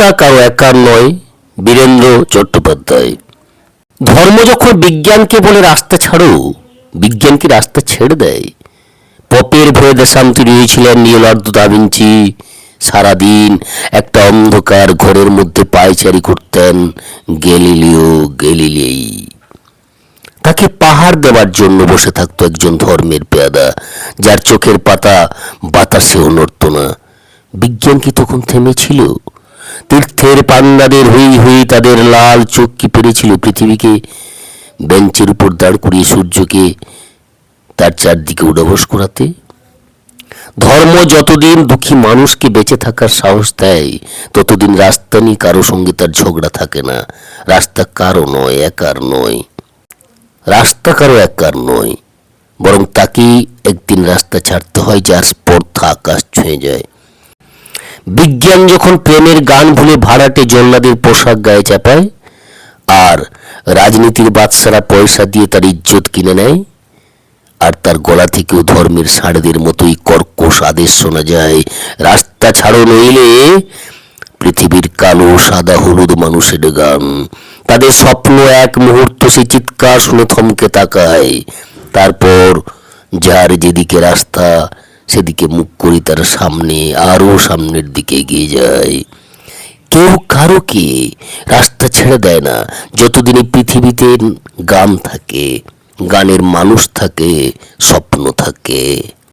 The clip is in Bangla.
রাস্তা কারও একার নয়, বীরেন্দ্র চট্টোপাধ্যায়। ধর্ম যখন বিজ্ঞানকে বলে রাস্তা ছাড়ো, বিজ্ঞান কি রাস্তা ছেড়ে দেয়? পপের ভয়ে দেশান্তরী হয়েছিলেন লিওনার্দো দাভিঞ্চি সারাদিন একটা অন্ধকার ঘরের মধ্যে পায়চারি করতেন গেলিলিও গেলিলেই তাকে পাহাড় দেওয়ার জন্য বসে থাকতো একজন ধর্মের পেয়াদা, যার চোখের পাতা বাতাসেও নড়ত না। বিজ্ঞান কি তখন থেমেছিল? তীর্থের পান্ডাদের হুই হুই তাদের লাল চোখ কি পেরেছিল পৃথিবীকে? বেঞ্চের উপর দাঁড় করিয়ে সূর্যকে তার চারদিকে উডাবস করাতে? ধর্ম যতদিন দুঃখী মানুষকে বেঁচে থাকার সাহস দেয়, ততদিন রাস্তা নিয়ে কারও সঙ্গে তার ঝগড়া থাকে না। রাস্তা কারও নয়, একার নয়। রাস্তা কারও একার নয়। বরং তাকেই একদিন রাস্তা ছাড়তে হয় যার স্পর্ধা আকাশ ছুঁয়ে যায়। বিজ্ঞান যখন প্রেমের গান ভুলে ভাড়াটে জল্লাদের পোশাক গায়ে চাপায়, আর রাজনীতির বাদশারা পয়সা দিয়ে তার ইজ্জত কিনে নেয়, আর তার গলা থেকেও ধর্মের ষাঁড়দের মতোই কর্কশ আদেশ শোনা যায়, রাস্তা ছাড়ো নইলে পৃথিবীর কালো, সাদা, হলুদ মানুষের গান। তাদের স্বপ্ন এক মুহূর্ত সে চিৎকার শুনে থমকে তাকায়, তারপর যার যেদিকে রাস্তা সেদিকে মুখ করি তার সামনে আরও সামনের দিকে এগিয়ে যায়। কেউ কারও কারোকে রাস্তা ছেড়ে দেয় না, যতদিন এই পৃথিবীতে গান থাকে, গানের মানুষ থাকে, স্বপ্ন থাকে।